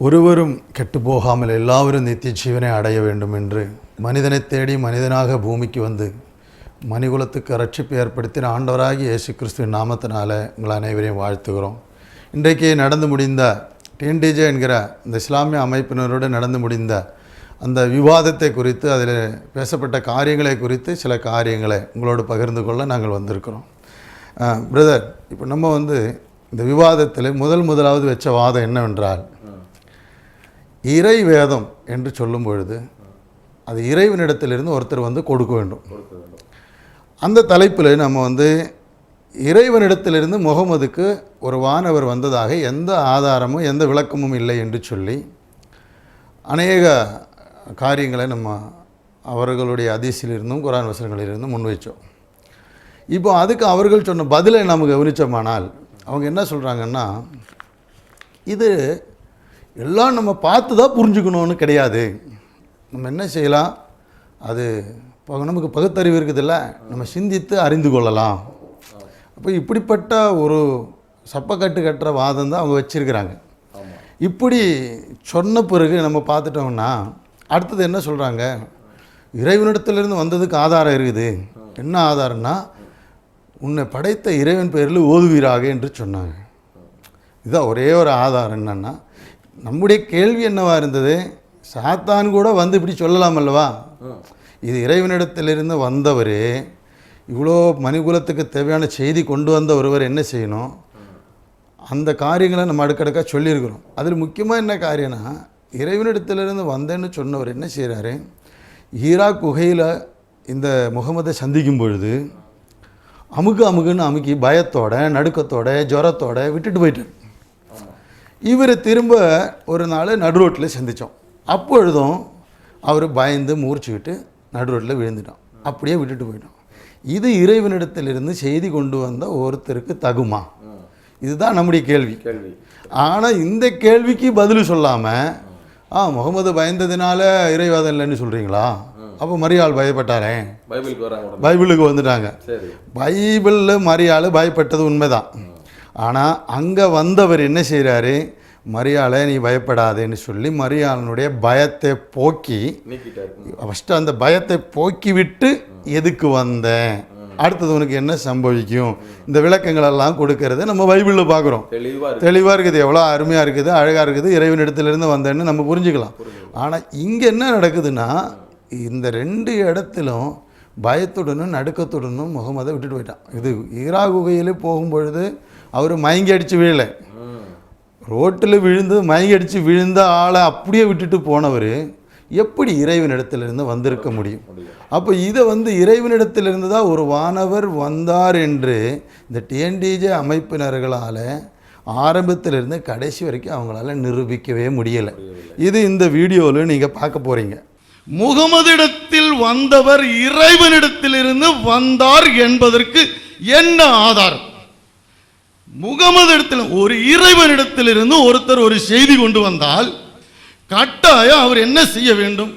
ஒருவரும் கெட்டுப்போகாமல் எல்லாவரும் நித்திய ஜீவனை அடைய வேண்டும் என்று மனிதனை தேடி மனிதனாக பூமிக்கு வந்து மனிகுலத்துக்கு ரட்சிப்பு ஏற்படுத்தின ஆண்டவராகி இயேசு கிறிஸ்துவின் நாமத்தினால உங்கள் அனைவரையும் வாழ்த்துகிறோம். இன்றைக்கு நடந்து முடிந்த டிஎன்டிஜே என்கிற இந்த இஸ்லாமிய அமைப்பினரோடு நடந்து முடிந்த அந்த விவாதத்தை குறித்து அதில் பேசப்பட்ட காரியங்களை குறித்து சில காரியங்களை உங்களோடு பகிர்ந்து கொள்ள நாங்கள் வந்திருக்கிறோம். பிரதர் இப்போ நம்ம வந்து இந்த விவாதத்தில் முதல் முதலாவது வச்ச வாதம் என்னவென்றால் இறை வேதம் என்று சொல்லும் பொழுது அது இறைவனிடத்திலிருந்து ஒருத்தர் வந்து கொடுக்க வேண்டும். அந்த தலைப்பில் நம்ம வந்து இறைவனிடத்திலிருந்து முகமதுக்கு ஒரு வானவர் வந்ததாக எந்த ஆதாரமும் எந்த விளக்கமும் இல்லை என்று சொல்லி அநேக காரியங்களை நம்ம அவர்களுடைய அதிசிலிருந்தும் குரான் வசனங்களிலிருந்தும் முன்வைச்சோம் இப்போ அதுக்கு அவர்கள் சொன்ன பதிலை நாம் கவனித்தோமானால் அவங்க என்ன சொல்கிறாங்கன்னா இது எல்லாம் நம்ம பார்த்து தான் புரிஞ்சுக்கணும்னு கிடையாது. நம்ம என்ன செய்யலாம்? அது இப்போ நமக்கு பகுத்தறிவு இருக்குதுல்ல? நம்ம சிந்தித்து அறிந்து கொள்ளலாம். அப்போ இப்படிப்பட்ட ஒரு சப்பக்கட்டு கட்டுற வாதம் தான் அவங்க வச்சுருக்கிறாங்க. இப்படி சொன்ன பிறகு நம்ம பார்த்துட்டோம்னா அடுத்தது என்ன சொல்கிறாங்க இறைவனிடத்திலிருந்து வந்ததுக்கு ஆதாரம் இருக்குது. என்ன ஆதாரம்னா உன்னை படைத்த இறைவன் பெயரில் ஓதுவீராக என்று சொன்னாங்க. இதுதான் ஒரே ஒரு ஆதாரம் என்னன்னா நம்முடைய கேள்வி என்னவா இருந்தது? சாத்தான் கூட வந்து இப்படி சொல்லலாம் அல்லவா? இது இறைவனிடத்திலிருந்து வந்தவர் இவ்வளோ மனிகுலத்துக்கு தேவையான செய்தி கொண்டு வந்த ஒருவர் என்ன செய்யணும்? அந்த காரியங்களை நம்ம அடுக்கடுக்காக சொல்லியிருக்கிறோம். அதில் முக்கியமாக என்ன காரியம்னா இறைவனிடத்திலிருந்து வந்தேன்னு சொன்னவர் என்ன செய்கிறாரு ஈராக் குகையில் இந்த முகமதை சந்திக்கும் பொழுது அமுக்கு அமுக்குன்னு அமுக்கி பயத்தோட நடுக்கத்தோட ஜுரத்தோட விட்டுட்டு போயிட்டார். இவர் திரும்ப ஒரு நாள் நடு ரோட்டில் சந்தித்தோம் அப்பொழுதும் அவர் பயந்து மூர்ச்சிக்கிட்டு நடு ரோட்டில் விழுந்துட்டோம் அப்படியே விட்டுட்டு போயிட்டோம் இது இறைவனிடத்திலிருந்து செய்தி கொண்டு வந்த ஒருத்தருக்கு தகுமா? இதுதான் நம்முடைய கேள்வி. கேள்வி. ஆனால் இந்த கேள்விக்கு பதில் சொல்லாமல் ஆ முகமது பயந்ததுனால இறைவாதம் இல்லைன்னு சொல்கிறீங்களா அப்போ மரியாள் பயப்பட்டாரே. பைபிளுக்கு பைபிளுக்கு வந்துட்டாங்க. பைபிளில் மரியாள் பயப்பட்டது உண்மைதான். ஆனால் அங்கே வந்தவர் என்ன செய்கிறாரு மரியாளை நீ பயப்படாதேன்னு சொல்லி மரியாளனுடைய பயத்தை போக்கி ஃபஸ்ட்டு அந்த பயத்தை போக்கி விட்டு எதுக்கு வந்தேன்? அடுத்தது உனக்கு என்ன சம்பவிக்கும்? இந்த விளக்கங்களெல்லாம் கொடுக்கறத நம்ம பைபிளில் பார்க்குறோம். தெளிவாக இருக்குது. எவ்வளோ அருமையாக இருக்குது அழகாக இருக்குது இறைவன் இடத்துலேருந்து வந்தேன்னு நம்ம புரிஞ்சுக்கலாம். ஆனால் இங்கே என்ன நடக்குதுன்னா இந்த ரெண்டு இடத்திலும் பயத்துடனும் நடுக்கத்துடனும் முகமதை விட்டுட்டு போயிட்டான். இது ஈரா குகையில் போகும்பொழுது அவர் மயங்கி அடித்து விழலை. ரோட்டில் விழுந்து மயங்கி அடித்து விழுந்த ஆளை அப்படியே விட்டுட்டு போனவர் எப்படி இறைவனிடத்திலிருந்து வந்திருக்க முடியும்? அப்போ இதை வந்து இறைவனிடத்திலிருந்து தான் ஒரு வானவர் வந்தார் என்று இந்த டிஎன்டிஜே அமைப்பினர்களால் ஆரம்பத்திலிருந்து கடைசி வரைக்கும் அவங்களால நிரூபிக்கவே முடியலை. இது இந்த வீடியோவில் நீங்கள் பார்க்க போகிறீங்க முகமதிடத்தில் வந்தவர் இறைவனிடத்திலிருந்து வந்தார் என்பதற்கு என்ன ஆதாரம்? முகமது இடத்தில் ஒரு இறைவனிடத்திலிருந்து ஒருத்தர் ஒரு செய்தி கொண்டு வந்தால் கட்டாயம் அவர் என்ன செய்ய வேண்டும்?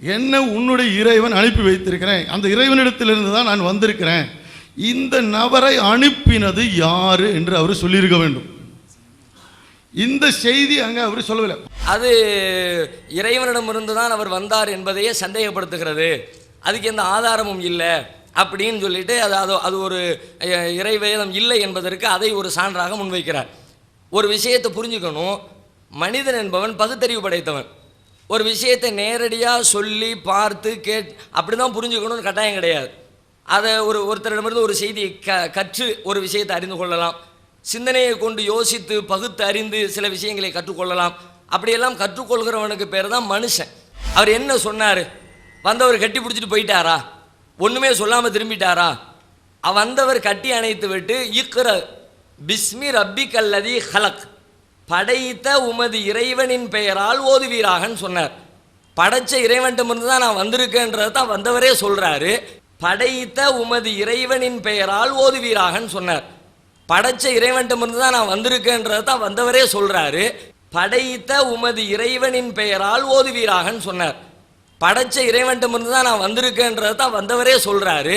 என்ன உன்னுடைய இறைவன் அனுப்பி வைத்திருக்கிறேன்? அந்த இறைவனிடத்திலிருந்து தான் நான் வந்திருக்கிறேன். இந்த நபரை அனுப்பினது யாரு என்று அவர் சொல்லியிருக்க வேண்டும். இந்த செய்தி அங்கே அவர் சொல்லவில்லை. அது இறைவனிடமிருந்து தான் அவர் வந்தார் என்பதையே சந்தேகப்படுத்துகிறது. அதுக்கு எந்த ஆதாரமும் இல்லை. அப்படின்னு சொல்லிட்டு அது அது அது ஒரு இறைவேதம் இல்லை என்பதற்கு அதை ஒரு சான்றாக முன்வைக்கிறார். ஒரு விஷயத்தை புரிஞ்சுக்கணும். மனிதன் என்பவன் பகுத்தறிவு படைத்தவன். ஒரு விஷயத்தை நேரடியாக சொல்லி பார்த்து கேட் அப்படி தான் புரிஞ்சுக்கணும்னு கட்டாயம் கிடையாது. அதை ஒரு ஒருத்தரிடமிருந்து ஒரு செய்தியை க கற்று ஒரு விஷயத்தை அறிந்து கொள்ளலாம். சிந்தனையை கொண்டு யோசித்து பகுத்து அறிந்து சில விஷயங்களை கற்றுக்கொள்ளலாம். அப்படியெல்லாம் கற்றுக்கொள்கிறவனுக்கு பேர் தான் மனுஷன். அவர் என்ன சொன்னார்? வந்தவர் கட்டி பிடிச்சிட்டு போயிட்டாரா? ஒன்றுமே சொல்லாமல் திரும்பிட்டாரா? வந்தவர் கட்டி அணைத்து விட்டு இக்ர பிஸ்மி ரப்பி கல்லதி ஹலக். படைத்த உமது இறைவனின் பெயரால் ஓதுவீராகன்னு சொன்னார். படைச்ச இறைவன்ட்டு தான் நான் வந்திருக்கேன்றதை தான் வந்தவரே சொல்கிறாரு படைத்த உமது இறைவனின் பெயரால் ஓதுவீராகன்னு சொன்னார். படைச்ச இறைவன்ட்டு தான் நான் வந்திருக்கேன்றதை தான் வந்தவரே சொல்கிறாரு படைத்த உமது இறைவனின் பெயரால் ஓதுவீராகன்னு சொன்னார். படைச்ச இறைவன்ட்டமிருந்து தான் நான் வந்திருக்கேன்றதை தான் வந்தவரே சொல்றாரு.